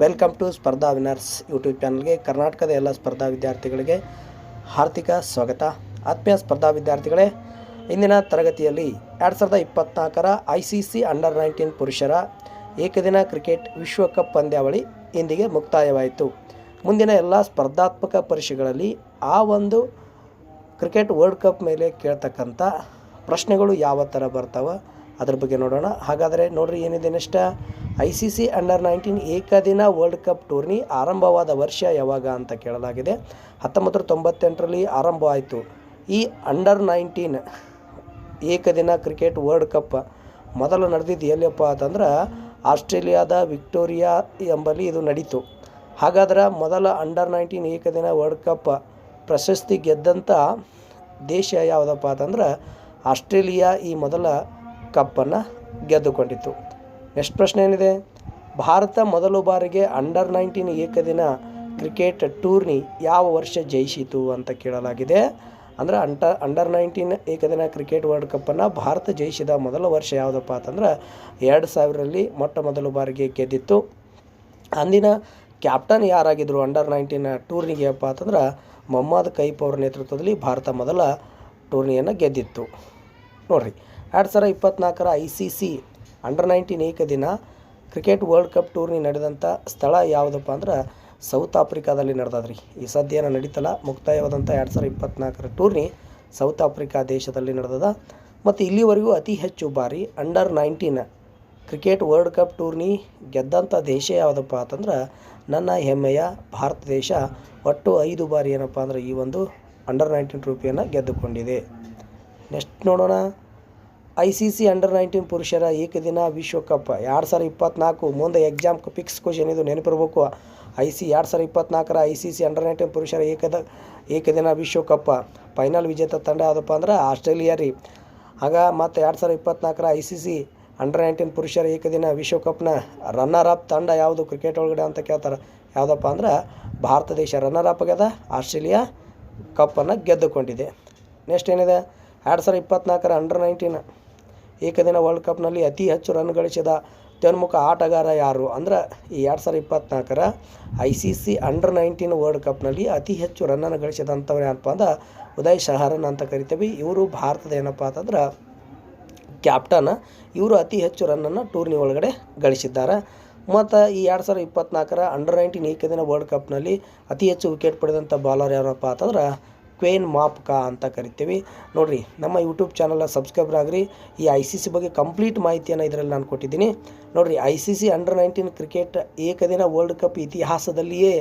Welcome to Spardha winners YouTube ಚಾನಲ್ಗೆ ಕರ್ನಾಟಕದ ಎಲ್ಲ ಸ್ಪರ್ಧಾ ವಿದ್ಯಾರ್ಥಿಗಳಿಗೆ ಹಾರ್ದಿಕ ಸ್ವಾಗತ. ಆತ್ಮೀಯ ಸ್ಪರ್ಧಾ ವಿದ್ಯಾರ್ಥಿಗಳೇ, ಇಂದಿನ ತರಗತಿಯಲ್ಲಿ ಎರಡು ಸಾವಿರದ ಇಪ್ಪತ್ನಾಲ್ಕರ I C C under nineteen ಪುರುಷರ ಏಕದಿನ ಕ್ರಿಕೆಟ್ ವಿಶ್ವಕಪ್ ಪಂದ್ಯಾವಳಿ ಇಂದಿಗೆ ಮುಕ್ತಾಯವಾಯಿತು. ಮುಂದಿನ ಎಲ್ಲ ಸ್ಪರ್ಧಾತ್ಮಕ ಪರೀಕ್ಷೆಗಳಲ್ಲಿ ಆ ಒಂದು ಕ್ರಿಕೆಟ್ ವರ್ಲ್ಡ್ ಕಪ್ ಮೇಲೆ ಕೇಳ್ತಕ್ಕಂಥ ಪ್ರಶ್ನೆಗಳು ಯಾವ ಥರ ಬರ್ತಾವೆ ಅದ್ರ ಬಗ್ಗೆ ನೋಡೋಣ. ಹಾಗಾದರೆ ನೋಡ್ರಿ ಏನಿದೆ next. I C C under nineteen ಏಕದಿನ ವರ್ಲ್ಡ್ ಕಪ್ ಟೂರ್ನಿ ಆರಂಭವಾದ ವರ್ಷ ಯಾವಾಗ ಅಂತ ಕೇಳಲಾಗಿದೆ. ಹತ್ತೊಂಬತ್ತು ತೊಂಬತ್ತೆಂಟರಲ್ಲಿ ಆರಂಭ ಆಯಿತು ಈ ಅಂಡರ್ ನೈನ್ಟೀನ್ ಏಕದಿನ ಕ್ರಿಕೆಟ್ ವರ್ಲ್ಡ್ ಕಪ್ ಮೊದಲು ನಡೆದಿದ್ದು ಎಲ್ಲಿಯಪ್ಪ ಅಂತಂದ್ರೆ ಆಸ್ಟ್ರೇಲಿಯಾದ ವಿಕ್ಟೋರಿಯಾ ಎಂಬಲ್ಲಿ ಇದು ನಡೀತು. ಹಾಗಾದ್ರೆ ಮೊದಲ ಅಂಡರ್ ನೈನ್ಟೀನ್ ಏಕದಿನ ವರ್ಲ್ಡ್ ಕಪ್ ಪ್ರಶಸ್ತಿ ಗೆದ್ದಂಥ ದೇಶ ಯಾವುದಪ್ಪ ಅಂತಂದ್ರೆ ಆಸ್ಟ್ರೇಲಿಯಾ ಈ ಮೊದಲ ಕಪ್ಪನ್ನು ಗೆದ್ದುಕೊಂಡಿತ್ತು ನೆಕ್ಸ್ಟ್ ಪ್ರಶ್ನೆ ಏನಿದೆ? ಭಾರತ ಮೊದಲು ಬಾರಿಗೆ ಅಂಡರ್ ನೈನ್ಟೀನ್ ಏಕದಿನ ಕ್ರಿಕೆಟ್ ಟೂರ್ನಿ ಯಾವ ವರ್ಷ ಜಯಿಸಿತು ಅಂತ ಕೇಳಲಾಗಿದೆ. ಅಂದರೆ ಅಂಟ, ಅಂಡರ್ ನೈನ್ಟೀನ್ ಏಕದಿನ ಕ್ರಿಕೆಟ್ ವರ್ಲ್ಡ್ ಕಪ್ಪನ್ನು ಭಾರತ ಜಯಿಸಿದ ಮೊದಲ ವರ್ಷ ಯಾವುದಪ್ಪ ಅಂತಂದ್ರೆ ಎರಡು ಸಾವಿರದಲ್ಲಿ ಮೊಟ್ಟ ಮೊದಲ ಬಾರಿಗೆ ಗೆದ್ದಿತ್ತು. ಅಂದಿನ ಕ್ಯಾಪ್ಟನ್ ಯಾರಾಗಿದ್ದರು ಅಂಡರ್ ನೈನ್ಟೀನ್ ಟೂರ್ನಿಗೆ ಅಪ್ಪ ಅಂತಂದ್ರೆ ಮೊಹಮ್ಮದ್ ಕೈಪ್ ಅವರ ನೇತೃತ್ವದಲ್ಲಿ ಭಾರತ ಮೊದಲ ಟೂರ್ನಿಯನ್ನು ಗೆದ್ದಿತ್ತು. ನೋಡಿರಿ, ಎರಡು ಸಾವಿರ ಇಪ್ಪತ್ತ್ನಾಲ್ಕರ I C C under nineteen ಏಕದಿನ ಕ್ರಿಕೆಟ್ ವರ್ಲ್ಡ್ ಕಪ್ ಟೂರ್ನಿ ನಡೆದಂಥ ಸ್ಥಳ ಯಾವುದಪ್ಪ ಅಂದ್ರೆ ಸೌತ್ ಆಫ್ರಿಕಾದಲ್ಲಿ ನಡೆದದ್ರಿ. ಈ ಸದ್ಯ ನಡೀತಲ್ಲ ಮುಕ್ತಾಯವಾದಂಥ ಎರಡು ಸಾವಿರ ಇಪ್ಪತ್ತ್ನಾಲ್ಕರ ಟೂರ್ನಿ ಸೌತ್ ಆಫ್ರಿಕಾ ದೇಶದಲ್ಲಿ ನಡೆದದ. ಮತ್ತು ಇಲ್ಲಿವರೆಗೂ ಅತಿ ಹೆಚ್ಚು ಬಾರಿ under nineteen cricket world cup tourney ಗೆದ್ದಂಥ ದೇಶ ಯಾವುದಪ್ಪ ಅಂತಂದ್ರೆ ನನ್ನ ಹೆಮ್ಮೆಯ ಭಾರತ ದೇಶ ಒಟ್ಟು ಐದು ಬಾರಿ ಏನಪ್ಪ ಅಂದ್ರೆ ಈ ಒಂದು ಅಂಡರ್ ನೈನ್ಟೀನ್ ಟ್ರೋಫಿಯನ್ನು ಗೆದ್ದುಕೊಂಡಿದೆ. ನೆಕ್ಸ್ಟ್ ನೋಡೋಣ. I C C under nineteen ಪುರುಷರ ಏಕದಿನ ವಿಶ್ವಕಪ್. ಎರಡು ಸಾವಿರ ಇಪ್ಪತ್ತ್ನಾಲ್ಕು ಮುಂದೆ ಎಕ್ಸಾಮ್ ಫಿಕ್ಸ್ ಕ್ವಶನ್ ಇದು ನೆನಪಿರಬೇಕು. ಐ ಸಿ ಎರಡು ಸಾವಿರ ಇಪ್ಪತ್ನಾಲ್ಕರ I C C under nineteen ಪುರುಷರ ಏಕದ, ಏಕದಿನ ವಿಶ್ವಕಪ್. ಫೈನಲ್ ವಿಜೇತ ತಂಡ ಯಾವುದಪ್ಪ ಅಂದ್ರೆ ಆಸ್ಟ್ರೇಲಿಯಾ ರೀ. ಆಗ ಮತ್ತು ಎರಡು ಸಾವಿರ ಇಪ್ಪತ್ನಾಲ್ಕರ I C C under nineteen ಪುರುಷರ ಏಕದಿನ ವಿಶ್ವಕಪ್ನ ರನ್ನರ್ ಅಪ್ ತಂಡ ಯಾವುದು? ಕ್ರಿಕೆಟ್ ಒಳಗಡೆ ಅಂತ ಕೇಳ್ತಾರೆ. ಯಾವುದಪ್ಪ ಅಂದ್ರೆ ಭಾರತ ದೇಶ ರನ್ನರ್ ಅಪ್ ಆಗ್ಯದ. ಆಸ್ಟ್ರೇಲಿಯಾ ಕಪ್ಪನ್ನು ಗೆದ್ದುಕೊಂಡಿದೆ. ನೆಕ್ಸ್ಟ್ ಏನಿದೆ? ಎರಡು ಸಾವಿರ ಇಪ್ಪತ್ತ್ನಾಲ್ಕರ ಅಂಡರ್ ನೈನ್ಟೀನ್ ಏಕದಿನ ವರ್ಲ್ಡ್ ಕಪ್ನಲ್ಲಿ ಅತಿ ಹೆಚ್ಚು ರನ್ ಗಳಿಸಿದ ತೆನ್ಮುಖ ಆಟಗಾರ ಯಾರು? ಅಂದ್ರೆ ಈ ಎರಡು ಸಾವಿರ ಇಪ್ಪತ್ತ್ನಾಲ್ಕರ I C C under nineteen world ಕಪ್ನಲ್ಲಿ ಅತಿ ಹೆಚ್ಚು ರನ್ನನ್ನು ಗಳಿಸಿದಂಥವ್ರು ಏನಪ್ಪ ಅಂದ್ರೆ ಉದಯ್ ಶಹರನ್ ಅಂತ ಕರಿತೀವಿ. ಇವರು ಭಾರತದ ಏನಪ್ಪ ಅಂತಂದ್ರೆ ಕ್ಯಾಪ್ಟನ್ ಇವರು ಅತಿ ಹೆಚ್ಚು ರನ್ನನ್ನು ಟೂರ್ನಿ ಒಳಗಡೆ ಗಳಿಸಿದ್ದಾರೆ. ಮತ್ತು ಈ ಎರಡು ಸಾವಿರದ ಇಪ್ಪತ್ತ್ನಾಲ್ಕರ ಅಂಡರ್ ನೈನ್ಟೀನ್ ಏಕದಿನ ವರ್ಲ್ಡ್ ಕಪ್ನಲ್ಲಿ ಅತಿ ಹೆಚ್ಚು ವಿಕೆಟ್ ಪಡೆದಂಥ ಬಾಲರ್ ಯಾರಪ್ಪ ಅಂತಂದ್ರೆ ಕ್ವೇನ್ ಮಾಪ್ಕ ಅಂತ ಕರಿತೀವಿ. ನೋಡಿರಿ, ನಮ್ಮ ಯೂಟ್ಯೂಬ್ ಚಾನಲ್ನ ಸಬ್ಸ್ಕ್ರೈಬರ್ ಆಗಿರಿ. ಈ ಐ ಸಿ ಸಿ ಬಗ್ಗೆ ಕಂಪ್ಲೀಟ್ ಮಾಹಿತಿಯನ್ನು ಇದರಲ್ಲಿ ನಾನು ಕೊಟ್ಟಿದ್ದೀನಿ. ನೋಡಿರಿ I C C under nineteen cricket ಏಕದಿನ ವರ್ಲ್ಡ್ ಕಪ್ ಇತಿಹಾಸದಲ್ಲಿಯೇ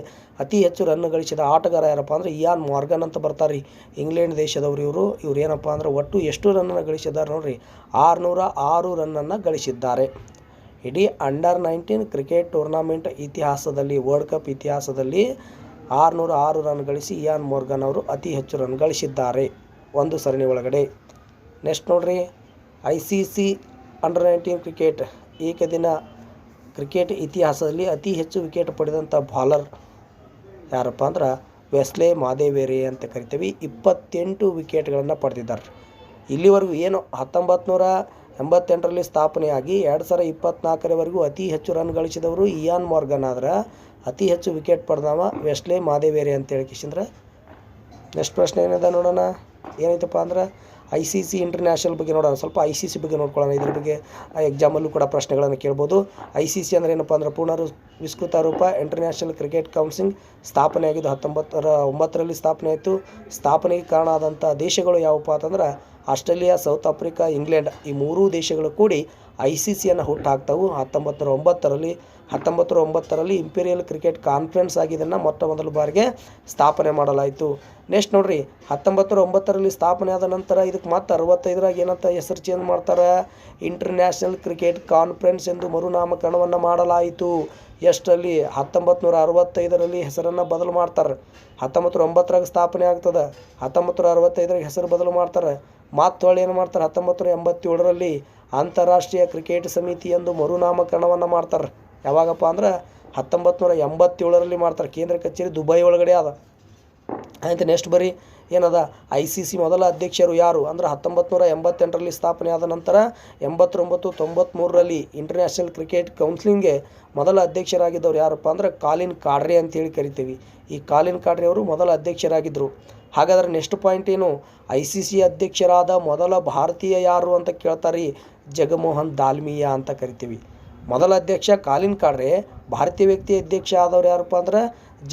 ಅತಿ ಹೆಚ್ಚು ರನ್ ಗಳಿಸಿದ ಆಟಗಾರ ಯಾರಪ್ಪ ಅಂದರೆ ಇಯಾನ್ ಮಾರ್ಗನ್ ಅಂತ ಬರ್ತಾರೆ ರೀ ಇಂಗ್ಲೆಂಡ್ ದೇಶದವರು ಇವರು. ಇವ್ರು ಏನಪ್ಪ ಅಂದ್ರೆ ಒಟ್ಟು ಎಷ್ಟು ರನ್ನನ್ನು ಗಳಿಸಿದ್ದಾರೆ ನೋಡಿರಿ, ಆರುನೂರ ಆರು ರನ್ನನ್ನು ಗಳಿಸಿದ್ದಾರೆ. ಇಡೀ ಅಂಡರ್ ನೈನ್ಟೀನ್ ಕ್ರಿಕೆಟ್ ಟೂರ್ನಾಮೆಂಟ್ ಇತಿಹಾಸದಲ್ಲಿ ವರ್ಲ್ಡ್ ಕಪ್ ಇತಿಹಾಸದಲ್ಲಿ ಆರುನೂರ ಆರು ರನ್ ಗಳಿಸಿ ಇಯಾನ್ ಮೋರ್ಗನ್ ಅವರು ಅತಿ ಹೆಚ್ಚು ರನ್ ಗಳಿಸಿದ್ದಾರೆ. ಒಂದು ಸರಣಿ ಒಳಗಡೆ. ನೆಕ್ಸ್ಟ್ ನೋಡ್ರಿ. I C C under nineteen cricket ಏಕದಿನ ಕ್ರಿಕೆಟ್ ಇತಿಹಾಸದಲ್ಲಿ ಅತಿ ಹೆಚ್ಚು ವಿಕೆಟ್ ಪಡೆದಂಥ ಬಾಲರ್ ಯಾರಪ್ಪ ಅಂದ್ರೆ ವೆಸ್ಲೆ ಮಾದೇವೇರಿ ಅಂತ ಕರಿತೀವಿ. ಇಪ್ಪತ್ತೆಂಟು ವಿಕೆಟ್ಗಳನ್ನು ಪಡೆದಿದ್ದಾರೆ. ಇಲ್ಲಿವರೆಗೂ ಏನು ಹತ್ತೊಂಬತ್ತು ನೂರ ಎಂಬತ್ತೆಂಟರಲ್ಲಿ ಸ್ಥಾಪನೆಯಾಗಿ ಎರಡು ಸಾವಿರ ಇಪ್ಪತ್ತ್ನಾಲ್ಕರವರೆಗೂ ಅತಿ ಹೆಚ್ಚು ರನ್ ಗಳಿಸಿದವರು ಇಯಾನ್ ಮಾರ್ಗನ್ ಆದ್ರೆ ಅತಿ ಹೆಚ್ಚು ವಿಕೆಟ್ ಪಡೆದವ ವೆಸ್ಲೆ ಮಾದೇವೇರಿ ಅಂತ ಹೇಳಿಕಿಸಿಂದ್ರೆ ನೆಕ್ಸ್ಟ್ ಪ್ರಶ್ನೆ ಏನಿದೆ ನೋಡೋಣ. ಏನೈತಪ್ಪ ಅಂದ್ರೆ ಐ ಸಿ ಸಿ ಇಂಟರ್ನ್ಯಾಷನಲ್ ಬಗ್ಗೆ ನೋಡೋಣ. ಸ್ವಲ್ಪ ಐ ಸಿ ಸಿ ಬಗ್ಗೆ ನೋಡ್ಕೊಳ್ಳೋಣ. ಇದ್ರ ಬಗ್ಗೆ ಎಕ್ಸಾಮಲ್ಲೂ ಕೂಡ ಪ್ರಶ್ನೆಗಳನ್ನು ಕೇಳ್ಬೋದು. ಐ ಸಿ ಸಿ ಅಂದರೆ ಏನಪ್ಪ ಅಂದ್ರೆ ಪೂರ್ಣ ವಿಸ್ತೃತ ರೂಪ ಇಂಟರ್ನ್ಯಾಷನಲ್ ಕ್ರಿಕೆಟ್ ಕೌನ್ಸಿಲ್ ಸ್ಥಾಪನೆಯಾಗಿದ್ದು ಹತ್ತೊಂಬತ್ತರ, ಒಂಬತ್ತರಲ್ಲಿ ಸ್ಥಾಪನೆ ಆಯಿತು. ಸ್ಥಾಪನೆಗೆ ಕಾರಣ ಆದಂಥ ದೇಶಗಳು ಯಾವಪ್ಪ ಅಂತಂದ್ರೆ ಆಸ್ಟ್ರೇಲಿಯಾ, ಸೌತ್ ಆಫ್ರಿಕಾ, ಇಂಗ್ಲೆಂಡ್ ಈ ಮೂರೂ ದೇಶಗಳು ಕೂಡಿ ಐ ಸಿ ಸಿಯನ್ನು ಹುಟ್ಟಾಕ್ತವು ಹತ್ತೊಂಬತ್ತು ಒಂಬತ್ತರಲ್ಲಿ ಹತ್ತೊಂಬತ್ತು ಒಂಬತ್ತರಲ್ಲಿ ಇಂಪೀರಿಯಲ್ ಕ್ರಿಕೆಟ್ ಕಾನ್ಫರೆನ್ಸ್ ಆಗಿದ್ದನ್ನು ಮೊಟ್ಟ ಮೊದಲ ಬಾರಿಗೆ ಸ್ಥಾಪನೆ ಮಾಡಲಾಯಿತು. ನೆಕ್ಸ್ಟ್ ನೋಡ್ರಿ ಹತ್ತೊಂಬತ್ತು ಒಂಬತ್ತರಲ್ಲಿ ಸ್ಥಾಪನೆ ಆದ ನಂತರ ಇದಕ್ಕೆ ಮತ್ತೆ ಅರವತ್ತೈದರಾಗ ಏನಂತ ಹೆಸರು ಚೇಂಜ್ ಮಾಡ್ತಾರೆ? ಇಂಟರ್ನ್ಯಾಷನಲ್ ಕ್ರಿಕೆಟ್ ಕಾನ್ಫರೆನ್ಸ್ ಎಂದು ಮರುನಾಮಕರಣವನ್ನು ಮಾಡಲಾಯಿತು. ಎಷ್ಟರಲ್ಲಿ? ಹತ್ತೊಂಬತ್ತು ನೂರ ಅರವತ್ತೈದರಲ್ಲಿ ಹೆಸರನ್ನು ಬದಲು ಮಾಡ್ತಾರೆ. ಹತ್ತೊಂಬತ್ತು ನೂರ ಒಂಬತ್ತರಾಗ ಸ್ಥಾಪನೆ ಆಗ್ತದೆ. ಹತ್ತೊಂಬತ್ತು ನೂರ ಅರವತ್ತೈದರಾಗ ಹೆಸರು ಬದಲು ಮಾಡ್ತಾರೆ. ಮಾತು ಹೊಳ್ಳಿ ಏನು ಮಾಡ್ತಾರೆ? ಹತ್ತೊಂಬತ್ತು ನೂರ ಎಂಬತ್ತೇಳರಲ್ಲಿ ಅಂತಾರಾಷ್ಟ್ರೀಯ ಕ್ರಿಕೆಟ್ ಸಮಿತಿ ಎಂದು ಮರುನಾಮಕರಣವನ್ನು ಮಾಡ್ತಾರೆ. ಯಾವಾಗಪ್ಪ ಅಂದ್ರೆ ಹತ್ತೊಂಬತ್ತು ನೂರ ಎಂಬತ್ತೇಳರಲ್ಲಿ ಮಾಡ್ತಾರೆ. ಕೇಂದ್ರ ಕಚೇರಿ ದುಬೈ ಒಳಗಡೆ ಅದ. ಆಯ್ತು ನೆಕ್ಸ್ಟ್ ಬರಿ ಏನದ? ಐ ಸಿ ಸಿ ಮೊದಲ ಅಧ್ಯಕ್ಷರು ಯಾರು? ಅಂದ್ರೆ ಹತ್ತೊಂಬತ್ತು ನೂರ ಎಂಬತ್ತೆಂಟರಲ್ಲಿ ಸ್ಥಾಪನೆ ಆದ ನಂತರ ಎಂಬತ್ತೊಂಬತ್ತು ತೊಂಬತ್ತ್ಮೂರರಲ್ಲಿ ಇಂಟರ್ನ್ಯಾಷನಲ್ ಕ್ರಿಕೆಟ್ ಕೌನ್ಸಿಲಿಂಗ್ಗೆ ಮೊದಲ ಅಧ್ಯಕ್ಷರಾಗಿದ್ದವ್ರು ಯಾರಪ್ಪ ಅಂದ್ರೆ ಕಾಲಿನ್ ಕಾಡ್ರೆ ಅಂತೇಳಿ ಕರಿತೀವಿ. ಈ ಕಾಲಿನ್ ಕಾಡ್ರೆ ಅವರು ಮೊದಲ ಅಧ್ಯಕ್ಷರಾಗಿದ್ದರು ಹಾಗಾದ್ರೆ ನೆಕ್ಸ್ಟ್ ಪಾಯಿಂಟ್ ಏನು? ಐ ಸಿ ಸಿ ಅಧ್ಯಕ್ಷರಾದ ಮೊದಲ ಭಾರತೀಯ ಯಾರು ಅಂತ ಕೇಳ್ತಾರೆ. ಜಗಮೋಹನ್ ದಾಲ್ಮಿಯಾ ಅಂತ ಕರಿತೀವಿ. ಮೊದಲ ಅಧ್ಯಕ್ಷ ಕಾಲಿನ್ ಕಾಡ್ರೆ ಭಾರತೀಯ ವ್ಯಕ್ತಿ ಅಧ್ಯಕ್ಷ ಆದವ್ರು ಯಾರಪ್ಪ ಅಂದ್ರೆ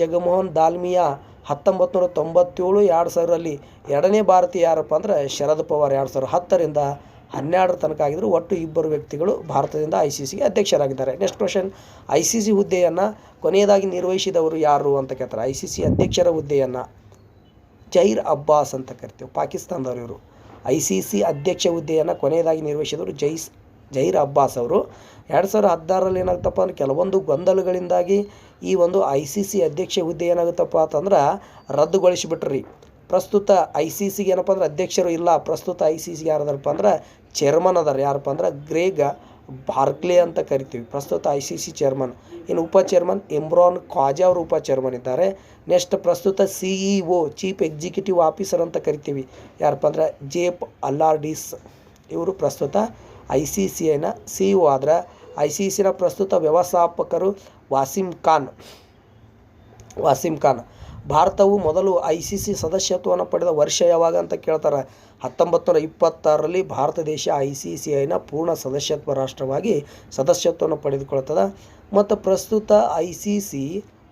ಜಗಮೋಹನ್ ದಾಲ್ಮಿಯಾ. ಹತ್ತೊಂಬತ್ತು ನೂರ ತೊಂಬತ್ತೇಳು ಎರಡು ಸಾವಿರಲ್ಲಿ ಎರಡನೇ ಭಾರತೀಯ ಯಾರಪ್ಪ ಅಂದ್ರೆ ಶರದ್ ಪವಾರ್ ಎರಡು ಸಾವಿರ ಹತ್ತರಿಂದ ಹನ್ನೆರಡರ ತನಕ ಆಗಿದ್ರು. ಒಟ್ಟು ಇಬ್ಬರು ವ್ಯಕ್ತಿಗಳು ಭಾರತದಿಂದ ಐ ಸಿ ಸಿಗೆ ಅಧ್ಯಕ್ಷರಾಗಿದ್ದಾರೆ. Next question I C C ಹುದ್ದೆಯನ್ನು ಕೊನೆಯದಾಗಿ ನಿರ್ವಹಿಸಿದವರು ಯಾರು ಅಂತ ಕೇಳ್ತಾರೆ. ಐ ಸಿ ಸಿ ಅಧ್ಯಕ್ಷರ ಹುದ್ದೆಯನ್ನು ಜೈರ್ ಅಬ್ಬಾಸ್ ಅಂತ ಕರಿತೀವಿ. ಪಾಕಿಸ್ತಾನದವರು ಇವರು. ಐ ಸಿ ಸಿ ಅಧ್ಯಕ್ಷ ಹುದ್ದೆಯನ್ನು ಕೊನೆಯದಾಗಿ ನಿರ್ವಹಿಸಿದವರು ಜೈಸ್ ಜೈರ್ ಅಬ್ಬಾಸ್ ಅವರು. ಎರಡು ಸಾವಿರದ ಹದಿನಾರರಲ್ಲಿ ಏನಾಗುತ್ತಪ್ಪ ಅಂದ್ರೆ ಕೆಲವೊಂದು ಗೊಂದಲಗಳಿಂದಾಗಿ ಈ ಒಂದು ಐ ಸಿ ಸಿ ಅಧ್ಯಕ್ಷ ಹುದ್ದೆ ಏನಾಗುತ್ತಪ್ಪ ಅಂತಂದ್ರೆ ರದ್ದುಗೊಳಿಸಿಬಿಟ್ರಿ. ಪ್ರಸ್ತುತ ಐ ಸಿ ಸಿಗೆ ಏನಪ್ಪ ಅಂದ್ರೆ ಅಧ್ಯಕ್ಷರು ಇಲ್ಲ. ಪ್ರಸ್ತುತ ಐ ಸಿ ಸಿಗೆ ಯಾರದಾರಪ್ಪ ಅಂದ್ರೆ ಚೇರ್ಮನ್ ಅದಾರ. ಯಾರಪ್ಪ ಅಂದ್ರೆ ಗ್ರೇಗ್ ಬಾರ್ಕ್ಲೆ ಅಂತ ಕರಿತೀವಿ. ಪ್ರಸ್ತುತ ಐ ಸಿ ಸಿ ಚೇರ್ಮನ್. ಇನ್ನು ಉಪ ಚೇರ್ಮನ್ ಇಮ್ರಾನ್ ಖ್ವಾಜಾ ಅವರು ಉಪ ಚೇರ್ಮನ್ ಇದ್ದಾರೆ. ನೆಕ್ಸ್ಟ್ ಪ್ರಸ್ತುತ C E O, chief executive officer ಅಂತ ಕರಿತೀವಿ. ಯಾರಪ್ಪ ಅಂದ್ರೆ ಜೇಪ್ ಅಲ್ಲಾರ್ಡಿಸ್. ಇವರು ಪ್ರಸ್ತುತ ಐ ಸಿ ಸಿ ಐನ ಸಿ ಇ ಆದ್ರೆ ಐ ಸಿ ಸಿನ ಪ್ರಸ್ತುತ ವ್ಯವಸ್ಥಾಪಕರು ವಾಸಿಂ ಖಾನ್. ವಾಸಿಂ ಖಾನ್. ಭಾರತವು ಮೊದಲು ಐ ಸಿ ಸಿ ಸದಸ್ಯತ್ವವನ್ನು ಪಡೆದ ವರ್ಷ ಯಾವಾಗ ಅಂತ ಕೇಳ್ತಾರೆ. ಹತ್ತೊಂಬತ್ತು ನೂರ ಇಪ್ಪತ್ತಾರರಲ್ಲಿ ಭಾರತ ದೇಶ ಐ ಸಿ ಸಿ ಐನ ಪೂರ್ಣ ಸದಸ್ಯತ್ವ ರಾಷ್ಟ್ರವಾಗಿ ಸದಸ್ಯತ್ವವನ್ನು ಪಡೆದುಕೊಳ್ತದೆ. ಮತ್ತು ಪ್ರಸ್ತುತ ಐ ಸಿ ಸಿ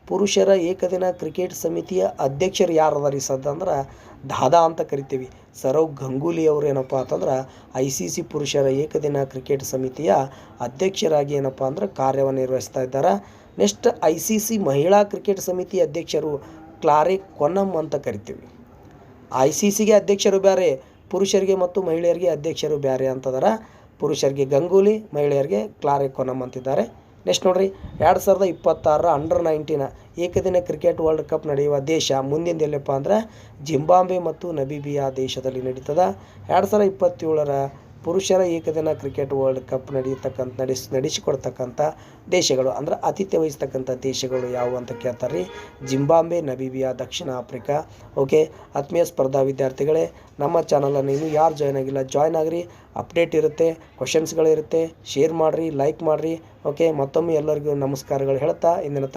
ಪುರುಷರ ಏಕದಿನ ಕ್ರಿಕೆಟ್ ಸಮಿತಿಯ ಅಧ್ಯಕ್ಷರು ಯಾರು ಅದಾರ ಈ ಸದ್ದ ಅಂದ್ರೆ ದಾದಾ ಅಂತ ಕರಿತೀವಿ. ಸೌರವ್ ಗಂಗೂಲಿ ಅವರು ಏನಪ್ಪ ಅಂತಂದ್ರೆ ಐ ಸಿ ಸಿ ಪುರುಷರ ಏಕದಿನ ಕ್ರಿಕೆಟ್ ಸಮಿತಿಯ ಅಧ್ಯಕ್ಷರಾಗಿ ಏನಪ್ಪ ಅಂದ್ರೆ ಕಾರ್ಯವನ್ನು ನಿರ್ವಹಿಸ್ತಾ ಇದ್ದಾರೆ. ನೆಕ್ಸ್ಟ್ ಐ ಸಿ ಸಿ ಮಹಿಳಾ ಕ್ರಿಕೆಟ್ ಸಮಿತಿ ಅಧ್ಯಕ್ಷರು ಕ್ಲಾರೆ ಕೊನಮ್ ಅಂತ ಕರಿತೀವಿ. ಐ ಸಿ ಸಿಗೆ ಅಧ್ಯಕ್ಷರು ಬೇರೆ ಪುರುಷರಿಗೆ ಮತ್ತು ಮಹಿಳೆಯರಿಗೆ ಅಧ್ಯಕ್ಷರು ಬೇರೆ ಅಂತದಾರ. ಪುರುಷರಿಗೆ ಗಂಗೂಲಿ, ಮಹಿಳೆಯರಿಗೆ ಕ್ಲಾರಿ ಕೊನಮ್ ಅಂತಿದ್ದಾರೆ. ನೆಕ್ಸ್ಟ್ ನೋಡ್ರಿ, ಎರಡು ಸಾವಿರದ ಇಪ್ಪತ್ತಾರರ ಅಂಡರ್ ನೈನ್ಟೀನ ಏಕದಿನ ಕ್ರಿಕೆಟ್ ವರ್ಲ್ಡ್ ಕಪ್ ನಡೆಯುವ ದೇಶ ಮುಂದಿನ ಎಲ್ಲಪ್ಪ ಅಂದ್ರೆ ಜಿಂಬಾಂಬೆ ಮತ್ತು ನಬಿಬಿಯಾ ದೇಶದಲ್ಲಿ ನಡೀತದೆ. ಎರಡು ಸಾವಿರದ ಇಪ್ಪತ್ತೇಳರ ಪುರುಷರ ಏಕದಿನ ಕ್ರಿಕೆಟ್ ವರ್ಲ್ಡ್ ಕಪ್ ನಡೆಯತಕ್ಕಂಥ, ನಡೆಸ್, ನಡೆಸಿಕೊಡ್ತಕ್ಕಂಥ ದೇಶಗಳು, ಅಂದ್ರೆ ಆತಿಥ್ಯ ವಹಿಸ್ತಕ್ಕಂಥ ದೇಶಗಳು ಯಾವುವು ಅಂತ ಕೇಳ್ತಾರೆ ರೀ ಜಿಂಬಾಂಬೆ ನಬಿಬಿಯಾ ದಕ್ಷಿಣ ಆಫ್ರಿಕಾ. ಓಕೆ, ಆತ್ಮೀಯ ಸ್ಪರ್ಧಾ ವಿದ್ಯಾರ್ಥಿಗಳೇ, ನಮ್ಮ ಚಾನಲನ್ನು ಇನ್ನೂ ಯಾರು ಜಾಯ್ನ್ ಆಗಿಲ್ಲ, ಜಾಯ್ನ್ ಆಗಿರಿ. ಅಪ್ಡೇಟ್ ಇರುತ್ತೆ ಕ್ವಶನ್ಸ್ಗಳಿರುತ್ತೆ ಶೇರ್ ಮಾಡಿರಿ ಲೈಕ್ ಮಾಡಿರಿ. ಓಕೆ, ಮತ್ತೊಮ್ಮೆ ಎಲ್ಲರಿಗೂ ನಮಸ್ಕಾರಗಳು ಹೇಳ್ತಾ, ಇಂದಿನ